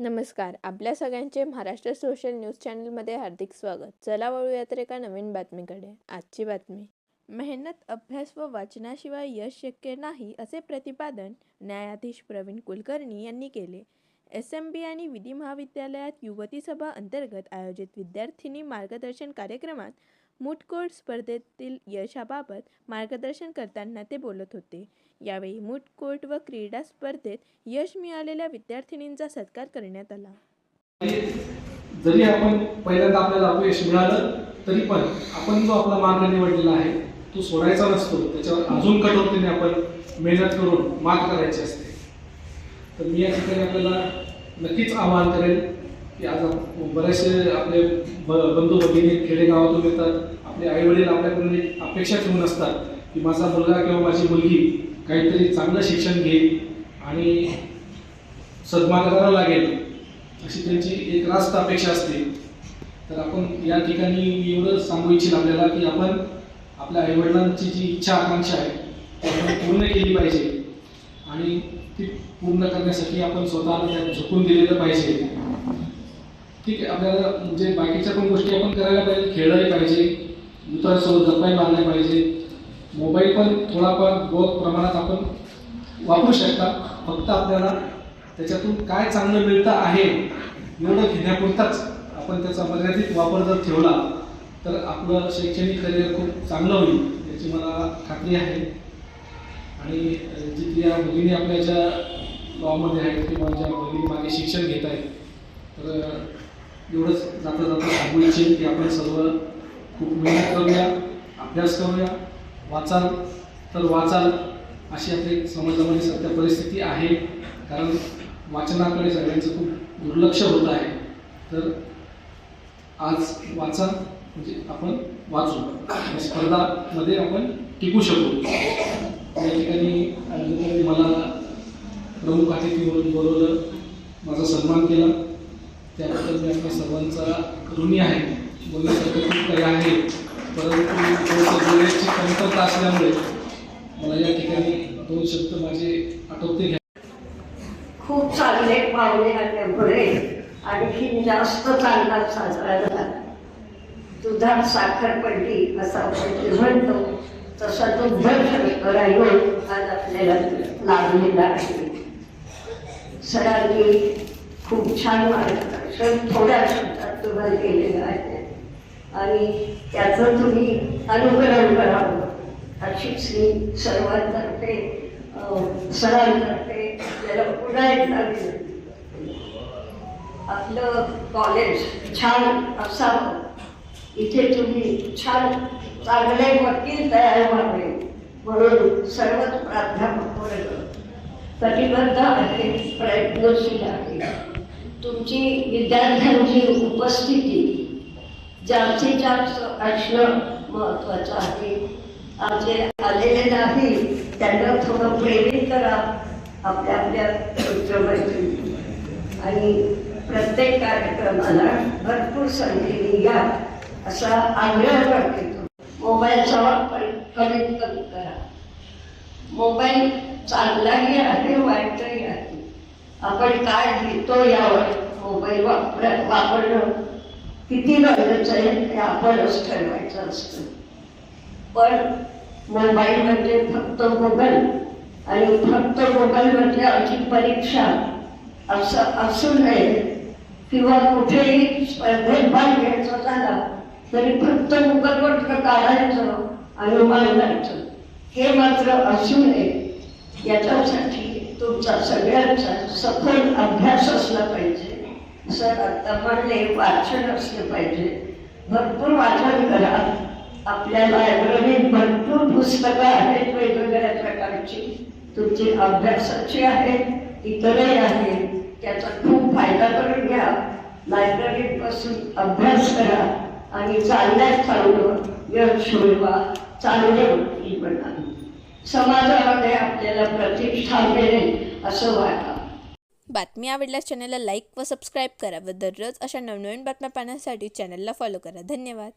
नमस्कार. आपल्या सगळ्यांचे महाराष्ट्र सोशल न्यूज चॅनलमध्ये हार्दिक स्वागत. चला वळूया तर एका नवीन बातमीकडे. आजची बातमी. मेहनत अभ्यास व वाचनाशिवाय यश शक्य नाही असे प्रतिपादन न्यायाधीश प्रवीण कुलकर्णी यांनी केले. एस एम बी आणि विधी महाविद्यालयात युवती सभा अंतर्गत आयोजित विद्यार्थिनी मार्गदर्शन कार्यक्रमात मूटकोट स्पर्धेतील यशाबाबत मार्गदर्शन करताना ते बोलत होते. यावेळी मूटकोट व क्रीडा स्पर्धेत यश मिळालेल्या विद्यार्थिनींचा सत्कार करण्यात आला. जरी आपण पहिल्यांदा आपल्याला अपयश मिळालं तरी पण आपण जो आपला मार्ग निवडलेला आहे तो सोडायचा नसतो. त्याच्यावर अजून कठोरतेने आपण मेहनत करून मात करायची असते. तर मी या ठिकाणी आपल्याला नक्कीच आवाहन करेल की आज बरेचसे आपले ब बंधू भगिनी खेडेगावातून येतात. आपले आई वडील आपल्याकडून एक अपेक्षा ठेवून असतात की माझा मुलगा किंवा माझी मुलगी काहीतरी चांगलं शिक्षण घेईल आणि सन्मार्गाला लागेल. अशी त्यांची एक रास्त अपेक्षा असते. तर आपण या ठिकाणी एवढं सांगू इच्छित आपल्याला की आपण आपल्या आईवडिलांची जी इच्छा आकांक्षा आहे ती आपण पूर्ण केली पाहिजे. आणि ती पूर्ण करण्यासाठी आपण स्वतःला त्यात झुकून दिलेलं पाहिजे. ठीक आहे आपल्याला म्हणजे बाकीच्या पण गोष्टी आपण करायला पाहिजे खेळायला पाहिजे मित्रांसोबत गप्पाही मारल्या पाहिजे. मोबाईल पण थोडाफार बहुत प्रमाणात आपण वापरू शकता. फक्त आपल्याला त्याच्यातून काय चांगलं मिळतं आहे एवढं घेण्यापुरताच आपण त्याचा मर्यादित वापर जर ठेवला तर आपलं शैक्षणिक करिअर खूप चांगलं होईल याची मला खात्री आहे. आणि जिथे या भगिनी आपल्या ज्या लॉमध्ये आहेत किंवा ज्या भगिनी मागे शिक्षण घेत आहेत तर एवढंच जाता जाता सांगू इच्छेन की आपण सर्व खूप मेहनत करूया अभ्यास करूया. वाचाल तर वाचाल अशी आपली समाजामध्ये सध्या परिस्थिती आहे. कारण वाचनाकडे सगळ्यांचं खूप दुर्लक्ष होत आहे. तर आज वाचा म्हणजे आपण वाचू. स्पर्धामध्ये आपण टिकू शकू. या ठिकाणी मला प्रमुख अतिथी म्हणून बोलवलं माझा सन्मान केला. त्याबद्दल मी आपल्या सर्वांचा ऋणी आहे. बोलण्यासारखं खूप काही आहे. परंतु बोलण्याची कमतरता असल्यामुळे मला या ठिकाणी दोन शब्द माझे आठवते घ्या. खूप चांगले पाहुणे आल्यामुळे आणखी जास्त चांगला साजरा झाला. दुधात साखर पडली असं आपण जे म्हणतो तसा दुग्ध शर्करा येऊन आज आपल्याला लाभलेला आहे. सरांनी खूप छान मार्गदर्शन थोड्या शब्दात तुम्हाला केलेलं आहे. आणि त्याचं तुम्ही अनुकरण करावं अशीच मी सर्वांतर्फे सरांतर्फे आपल्याला पुन्हा एकदा आपलं कॉलेज छान असावं. इथे तुम्ही छान चांगले वकील तयार व्हावे. म्हणून सर्वच प्राध्यापक वर्ग कटिबद्ध आहे प्रयत्नशील आहे तुमची विद्यार्थ्यांची उपस्थिती जास्तीत जास्त असणं महत्वाचं आहे जे आलेले नाही त्यांना थोडं प्रेरित करा आपल्या आपल्या मित्रमैत्री आणि प्रत्येक कार्यक्रमाला भरपूर संधी या असा आग्रह करतो मोबाईलचा वापर कमीत कमी करा. मोबाईल चांगलाही आहे वाईटही आहे. आपण काय घेतो यावर मोबाईल वापर वापरणं किती गरजेचं आहे हे आपणच ठरवायचं असतं. पण मोबाईल म्हणजे फक्त मोबाईल आणि फक्त मोबाईल म्हणजे आमची परीक्षा असं असू नये किंवा कुठेही स्पर्धेत भाग घ्यायचा झाला तरी फक्त मुखपत्र काढायचं आणि मांडायचं. हे मात्र असू नये. याच्यासाठी तुमचा सगळ्यांचा सखोल अभ्यास असला पाहिजे. सर आत्ता म्हणले वाचन असलं पाहिजे. भरपूर वाचन करा. आपल्या लायब्ररीत भरपूर पुस्तकं आहेत वेगवेगळ्या प्रकारची. तुमची अभ्यासाची आहेत इतरही आहेत. त्याचा खूप फायदा करून घ्या. लायब्ररीत बसून अभ्यास करा आणि चालण्यास चांगलं यश मिळवा. चांगले बना समाजामध्ये आपल्याला प्रतिष्ठा मिळेल असं वाटा बातमी आवडल्यास चॅनलला लाईक व सबस्क्राईब करा व दररोज अशा नवनवीन बातम्या पाहण्यासाठी चॅनलला फॉलो करा. धन्यवाद.